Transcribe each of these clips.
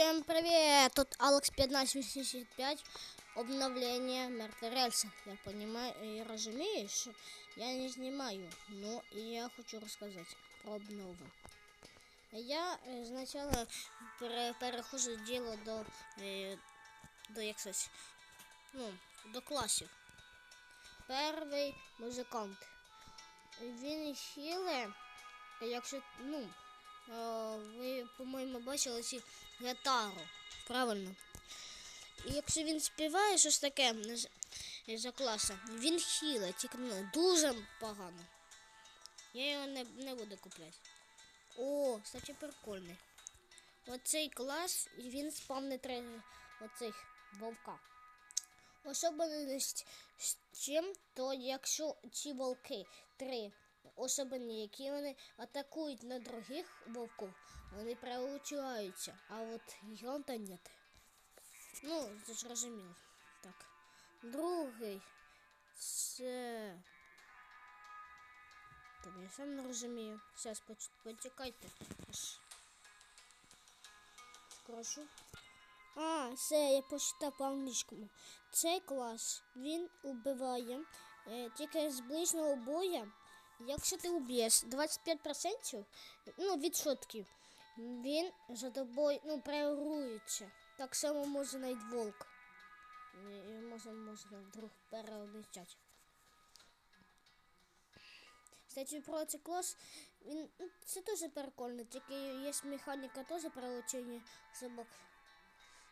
Всем привет! Тут Алекс 1585. Обновление мертвой. Я понимаю и разумею, что я не снимаю, но я хочу рассказать про обнову. Я е, сначала пере, перехожу діло до, е, до як сказати, ну, до класів. Перший музикант. Він хіле, якщо, ну, е, ви, по-моєму, бачили ці гітару. Правильно. І якщо він співає щось таке за класа, він хіле, тільки дуже погано. Я його не, не буду купляти. О, кстати, прикольний. Оцей клас, він спавнить три оцих вовка. Особливість з чим, то якщо ці волки три особливі, які вони атакують на других вовків, вони прилучаються, а от гіганта нет. Ну, це ж розуміло. Так. Другий. Це. Та я сам не розумію. Зараз почекайте. Аж. А, це я почитав по англійському. Цей клас він убиває е, тільки з ближнього боя. Якщо ти уб'єш 25%, ну, відсотків, він за тобою ну, перерується. Так само може навіть волк. І може, можна вдруг переобіцяти. Кстати, про цей клас, він, ну, це теж прикольно, тільки є механіка теж перелучення собак.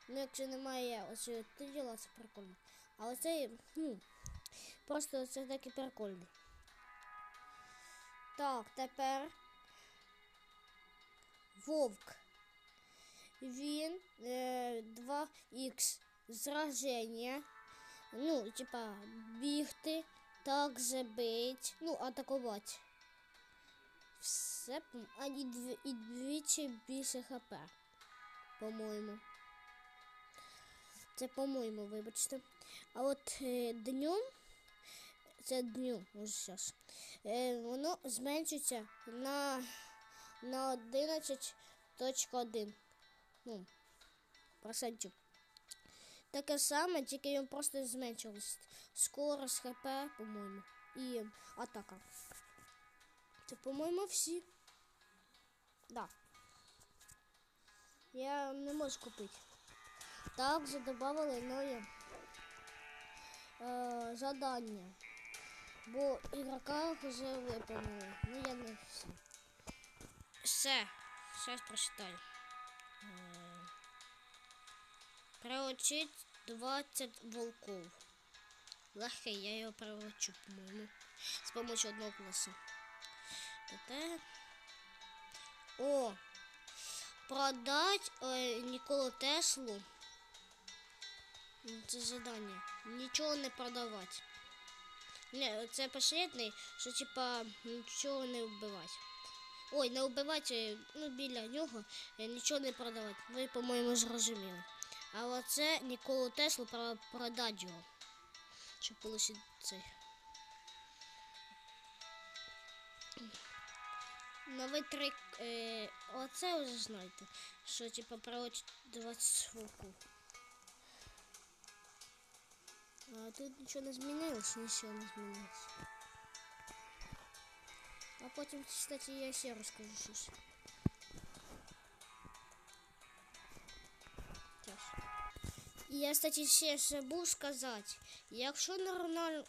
Ну, якщо немає ось ти діла, це прикольно. Але це, ну, просто це таки прикольно. Так, тепер вовк. Він е, 2х зраження. Ну, типа, бігти, так забить, ну, атакувати. Все, а і, дв, і двічі більше хп, по-моєму. Це по-моєму, вибачте. А от е, днем, це дню, зараз, е, воно зменшується на, на 11.1. Ну, процентів. Таке саме, тільки він просто зменшилось. Скорость ХП, по-моєму, і атака. Це, по-моєму, всі. Да. Я не можу купити. Також додавали нові е, задання. Бо ігрока вже виповнили. Ну я не всі. Все. Зараз прочитаю. Е, Приручить 20 волков. Легкий, я його приручу, по-моєму. З помощью одного класу. Та-та. О! Продать е, Ніколу Теслу. Це задання. Нічого не продавати. Не, це последний, що типа нічого не вбивати. Ой, не вбивати, ну біля нього е, нічого не продавати. Ви, по-моєму, зрозуміли. А оце Ніколу Теслу про- продать його. Щоб отримати цей. Новий трик. Е, оце вже знаєте, що типа проводить 20 волків. А тут нічого не змінилось, нічого не змінилось. А потім, кстати, я ще розкажу щось. Я, кстати, ще забув сказати, якщо в нормаль...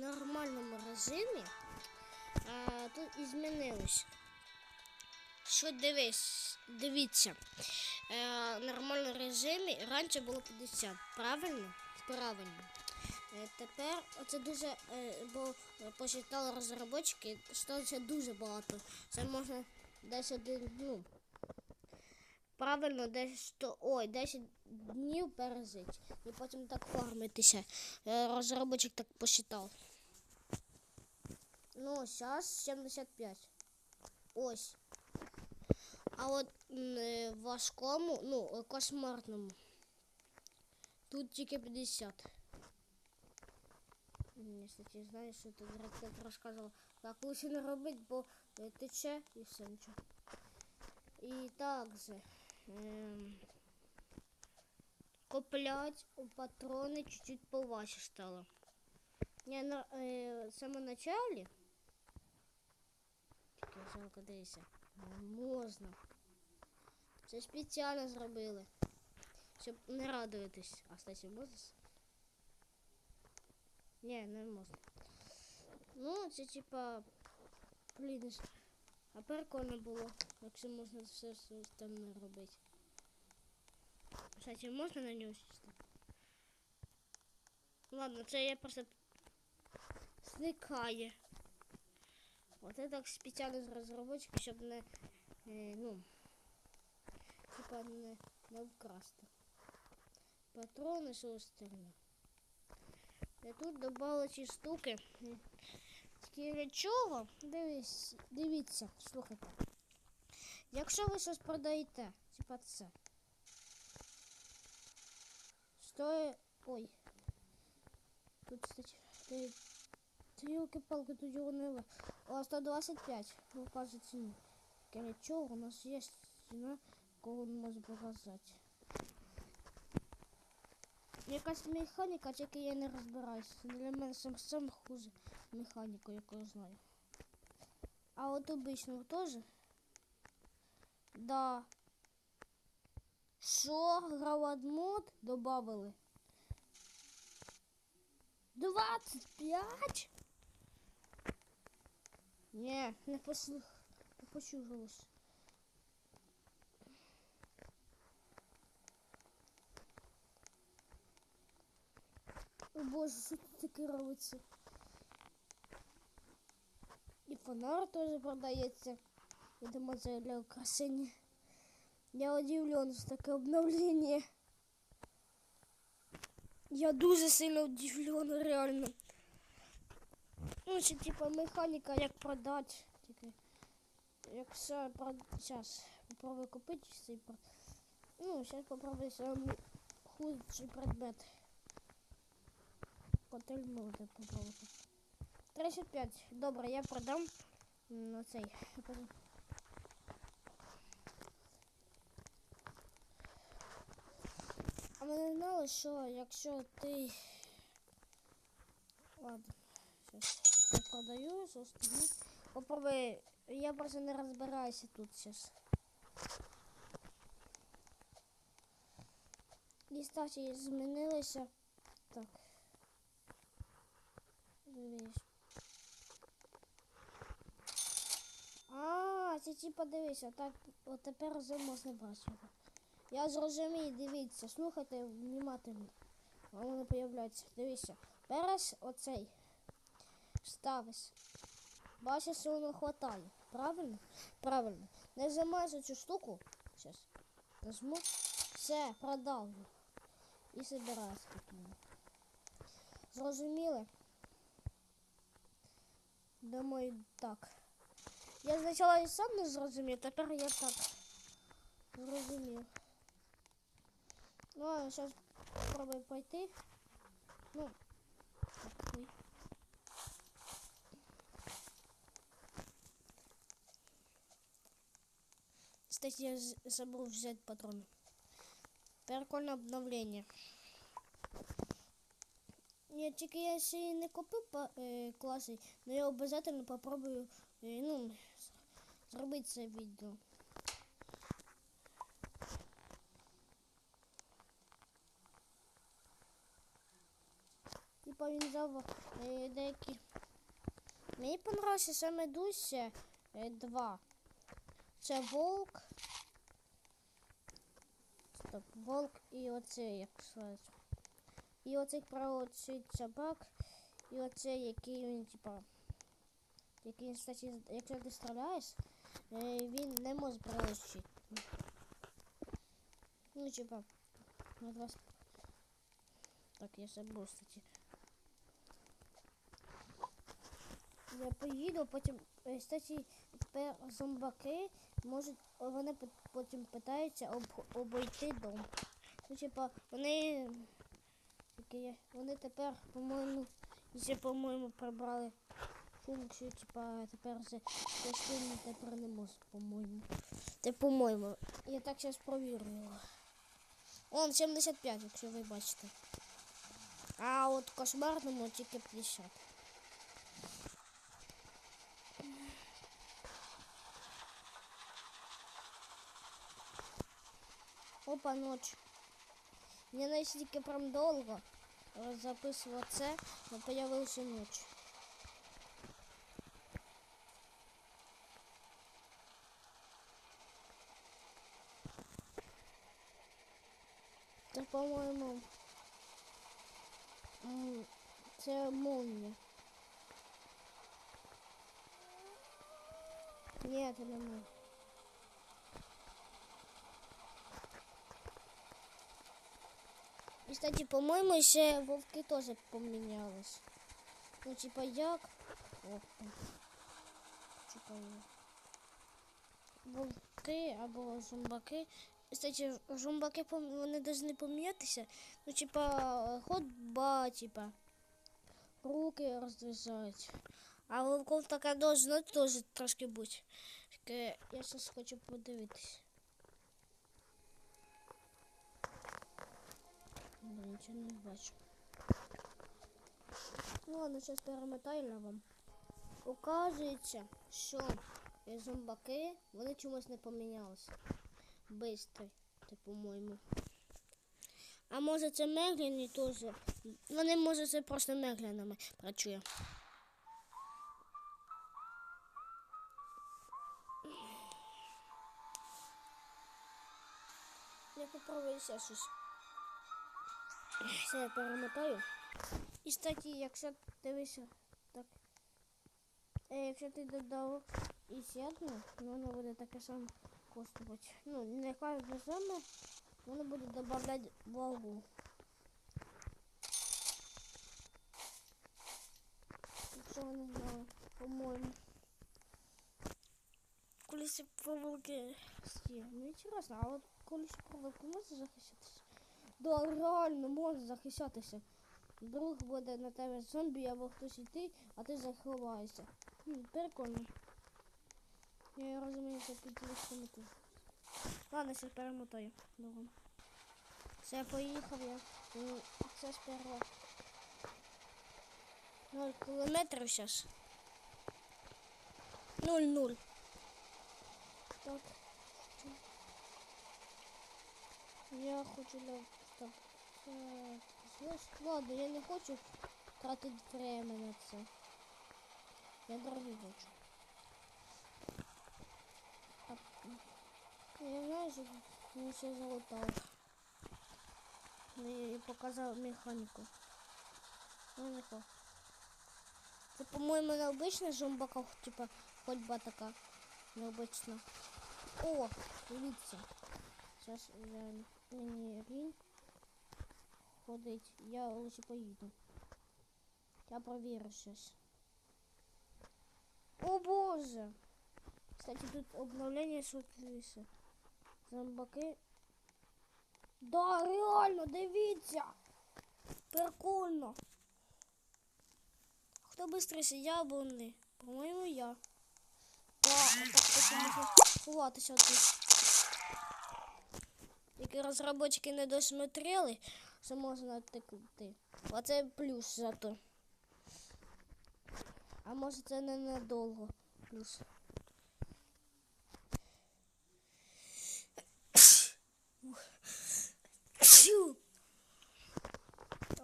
нормальному режимі, а, тут і змінилось. Що дивись, дивіться, е, нормальному режимі раніше було 50, правильно? Правильно. Е, тепер це дуже, е, бо посчитали розробники, що це дуже багато. Це можна десь один, ну, правильно, десь 100, ой, 10 днів пережити. І потім так фармитися. Е, розробник так посчитав. Ну, зараз 75. Ось. А от важкому, ну, кошмарному. Тут тільки 50. М, Кстати, знаєш, що тут так розказував. Так лучше не робити, бо е, тече і все нічого. І так же. ем, куплять патроны чуть-чуть поважче стало. Я на е, в самому началі. Тільки жалко можна. Це спеціально зробили. Щоб не радуватись. А кстати, можна? Ні, не можна. Ну, це типа. Блін, а прикольно було, якщо можна все все там не робити. Кстати, можна на нього сісти? Ладно, це я просто зникає. Оце так спеціально з розробочки, щоб не, е, ну, типа не, не вкрасти. Патрони шустерні. І тут додали ці штуки. Для чого? Дивись, дивіться, слухайте. Якщо ви щось продаєте, типа це. Стоїть. Ой. Тут, кстати, ти. Ти елки-палки, тут ви- О, 125. Ну, каже ціну. Для чого у нас є ціна, яку він може показати. Якась механіка, тільки я не розбираюся. Для мене сам, сам хуже механіку, яку я знаю. А от обичного теж? Да. Що? Гравадмод добавили? 25? Ні, не послух. Не почугалось. О боже, що тут таке робиться? І фонар теж продається. Я думаю, це для украшення. Я удивлен, що таке обновлення. Я дуже сильно удивлен, реально. Ну, це типа механіка, як продати. Тільки, як все прод... Зараз попробую купити цей про... Ну, зараз попробую самий худший предмет. Котель можна попробувати. 35. Добре, я продам на цей. А ми не знали, що якщо ти. Ладно, щас я продаю, стою. Попробуй. Я просто не розбираюся тут зараз. І статі змінилися. Так. Дивись. А, це типа дивися, так от тепер вже можна бачити. Я зрозумію, дивіться, слухайте внимательно. Воно появляється. Дивіться. Береш оцей. Ставиш. Бачиш, що воно хватає. Правильно? Правильно. Нажимаєш цю штуку. Зараз. Нажму. Все, продав. І собираю спокійно. Зрозуміли? Думаю, так. Я спочатку і сам не зрозумів, тепер я так зрозумів. Ну, а зараз спробую пройти. Ну, так, ой. Кстати, я з- забыл взять патроны. Прикольне обновлення. Ні, тільки я ще й не купив е, класи, але я обов'язково попробую е, ну, зробити це відео. Типа він взяв е, деякі. Мені понравився саме дужче е, два. Це волк. Стоп, волк і оцей, як сказати. І оцей правоцей собак. І оцей, який він, типа. Який, кстати, якщо ти стріляєш, е, він не може прилучити. Ну, типа. На два. Так, я забув, кстати. Я поїду, потім, е, кстати, тепер зомбаки можуть, вони пот- потім питаються об, обійти дом. Ну, типа, вони, такі є, вони тепер, по-моєму, ще, по-моєму, прибрали функцію, типа, тепер це частини тепер не можуть, по-моєму. Це по-моєму. Я так зараз провірю. Он 75, якщо ви бачите. А от кошмарному тільки 50. Опа, ніч. Мені настільки прям довго записував це, але появився ніч. Це, по-моєму, м, це молния. Ні, це не молния. І, кстати, по-моєму, ще вовки теж помінялись. Ну, типа як? О, типа. Вовки або зомбаки. Кстати, зомбаки вони повинні помінятися. Ну, типа, ходьба, типа. Руки роздвижають. А вовков така должна теж трошки бути. Я зараз хочу подивитись. Блін, нічого не бачу. Ну ладно, зараз перемотаю вам. Оказується, що е, зомбаки, вони чомусь не помінялися. Бистрий, це по-моєму. А може це мегляні теж. Вони може це просто меглянами працює. Я попробую ще щось. Все, я перемотаю. І кстати, якщо дивишся так. Е, якщо ти додав і сядне, воно буде таке саме коштувати. Ну, не кожне саме, воно буде додавати вагу. Якщо не знали, по-моєму. Колись проволоки є. Ну інтересно, а от колись проволоки може захищатися? Да, реально може захищатися. Друг буде на тебе зомбі або хтось йти, а ти заховаєшся. Прикольно. Я розумію, що під мету. Ладно, все перемотаю. Добре. Все, поїхав я. Це сперва. 0 кілометрів зараз. 0-0. Так. Я хочу на так. Так. Знаєш, ладно, я не хочу тратити время на це. Я дорогий хочу. А, Я знаю, що він все залутав. Ну, І показав механіку. Ну, не так. Це, по-моєму, необична зомбака, типа ходьба така. Необична. О, дивіться. Зараз я мені рінь ходить. Я лучше поїду. Я провірю щось. О боже! Кстати, тут обновлення швидкіше. Зомбаки. Да, реально, дивіться! Прикольно. Хто швидше, я або вони? По-моєму, я. Да, так ховатися тут. Які розробники не досмотрели, що можна тикнути. Оце плюс зато. А може це не надовго плюс.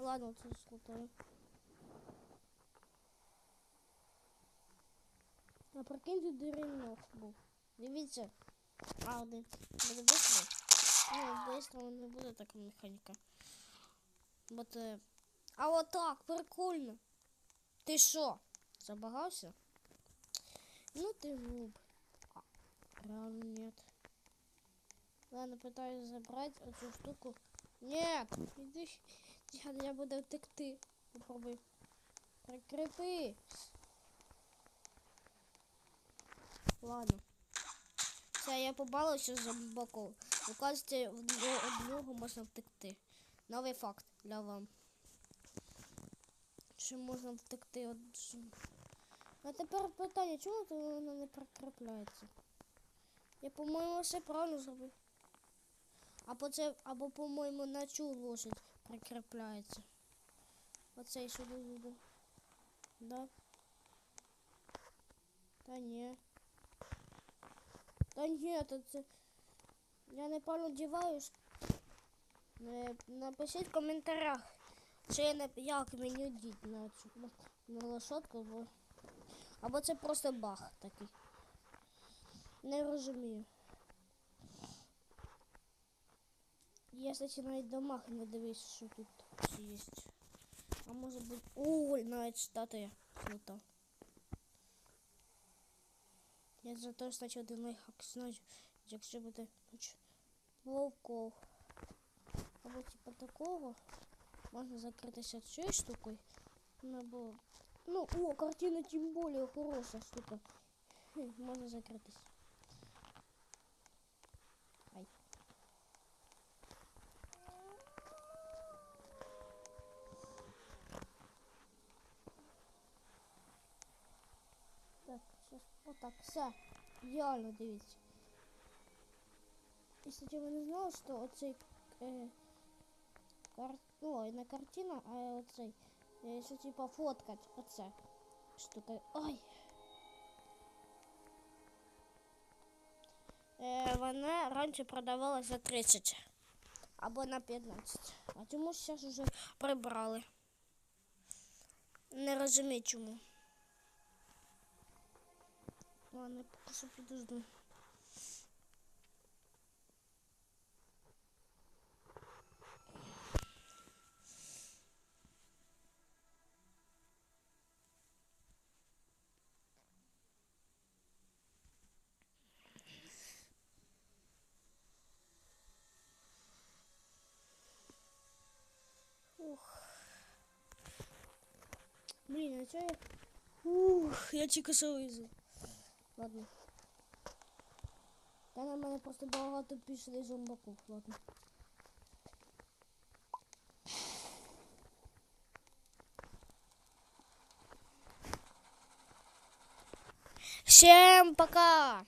Ладно, це скутаю. А прикинь, тут дерев'як був. Дивіться. А, один. Буде быстро? Ну, быстро не буде така механіка. Бо це... А от так, прикольно. Ти що? Забагався? Ну ты нуб. А, реально нет. Ладно, пытаюсь забрать эту штуку. Нет! Иди, я, я буду втекти. Попробуй. Прикрепи. Ладно. Все, я побалився за боков. Оказується, в до одного можна втекти. Новий факт для вам. Що можна втекти від. А тепер питання, чому то воно не прикріпляється? Я, по-моєму, все правильно зробив. Або це, або, по-моєму, на цю лошадь прикріпляється. Оцей сюди буде. Да? Та ні. Та ні, то це. Я неправильно діваюсь. Е, Напишіть в коментарях, чи як мені діть на цю на лошадку, бо або це просто баг такий. Не розумію. Я, кстати, навіть домах не дивився, що тут є. А може бути. Ой, навіть статуя крута. Я за те, кстати, один лайфхак знаю, якщо буде вовков. Або типа такого. Можна закритися цією штукою. Ну, або... Ну, о, картина тим более хороша штука. Хм, Можна закритись. Ай. Так, сейчас отак, все. Ідеально дивіться. І кстати, ви не знали, що оцей е, кар... Ой, не картина, а оцей. Е, що типа фоткать оце. Штука. Ой. Е, вона раніше продавалась за 30 або на 15. А чому зараз вже прибрали? Не розумію чому. Ладно, поки що підожду. Ух. Блін, а чого я... Ух, я тільки що вийду. Ладно. Та на мене просто багато пішли зомбаків, ладно. Всем пока!